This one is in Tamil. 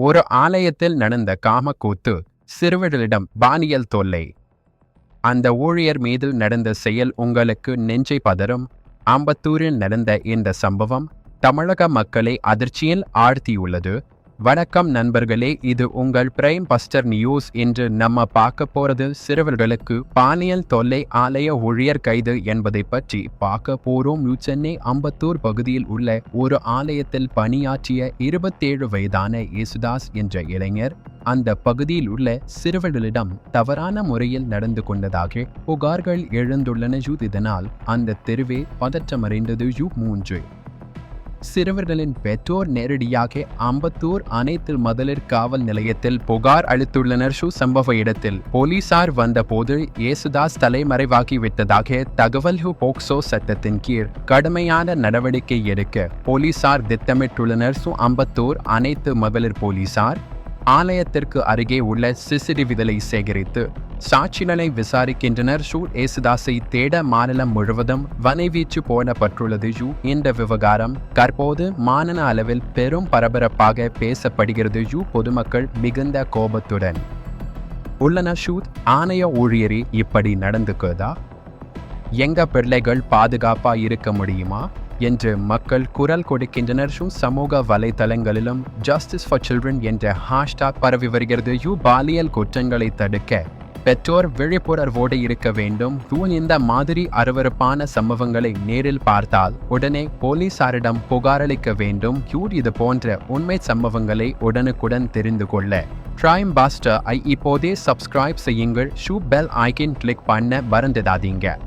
ஒரு ஆலயத்தில் நடந்த காமக்கூத்து சிறுவர்களிடம் பானியல் தொல்லை. அந்த ஊழியர் மீது நடந்த செயல் உங்களுக்கு நெஞ்சை பதறும். ஆம்பத்தூரில் நடந்த இந்த சம்பவம் தமிழக மக்களை அதிர்ச்சியில் ஆழ்த்தியுள்ளது. வணக்கம் நண்பர்களே இது உங்கள் பிரைம் பஸ்டர் நியூஸ் என்று நம்ம பார்க்க போறது சிறுவர்களுக்கு பாலியல் தொல்லை ஆலய ஊழியர் கைது என்பதை பற்றி பார்க்க போறோம். சென்னை அம்பத்தூர் பகுதியில் உள்ள ஒரு ஆலயத்தில் பணியாற்றிய இருபத்தேழு வயதான இயேசுதாஸ் என்ற இளைஞர் அந்த பகுதியில் உள்ள சிறுவர்களிடம் தவறான முறையில் நடந்து கொண்டதாக புகார்கள் எழுந்துள்ளன. யூ இதனால் அந்த தெருவே பதற்றமடைந்தது. யூ மூன்று சிறுவர்களின் பெற்றோர் நேரடியாக அம்பத்தூர் அனைத்து மதலிர் காவல் நிலையத்தில் புகார் அளித்துள்ளனர். ஷூ சம்பவ இடத்தில் போலீசார் வந்தபோது இயேசுதாஸ் தலைமறைவாகிவிட்டதாக தகவல் ஹூ போக்சோ சட்டத்தின் கீழ் கடுமையான நடவடிக்கை எடுக்க போலீசார் திட்டமிட்டுள்ளனர். சு அம்பத்தூர் அனைத்து மகளிர் போலீசார் ஆலயத்திற்கு அருகே உள்ள சிசிடிவிதலை சேகரித்து சாட்சிகளை விசாரிக்கின்றனர். ஷூ ஏசுதாசை தேட மாநிலம் முழுவதும் வனைவீச்சு போடப்பட்டுள்ளது. யூ. இந்த விவகாரம் தற்போது மாநில அளவில் பெரும் பரபரப்பாக பேசப்படுகிறது. யூ. பொதுமக்கள் மிகுந்த கோபத்துடன். உள்ளன ஷூத் ஆணைய ஊழியரே இப்படி நடந்துக்குதா? எங்க பிள்ளைகள் பாதுகாப்பா இருக்க முடியுமா? என்று மக்கள் குரல் கொடுக்கின்றனர். ஷூ சமூக வலைதளங்களிலும் ஜஸ்டிஸ் ஃபார் சில்ட்ரன் என்ற ஹாஷ்டாக் பரவி வருகிறது. யூ. பாலியல் குற்றங்களை தடுக்க பெற்றோர் விழிப்புணர்வோடு இருக்க வேண்டும். தூண் இந்த மாதிரி அருவருப்பான சம்பவங்களை நேரில் பார்த்தால் உடனே போலீசாரிடம் புகாரளிக்க வேண்டும். கியூட் இது போன்ற உண்மை சம்பவங்களை உடனுக்குடன் தெரிந்து கொள்ள. ட்ரைம் பாஸ்டர் ஐ இப்போதே சப்ஸ்கிரைப் செய்யுங்கள். ஷூ பெல் ஐக்கின் கிளிக் பண்ண மறந்துடாதீங்க.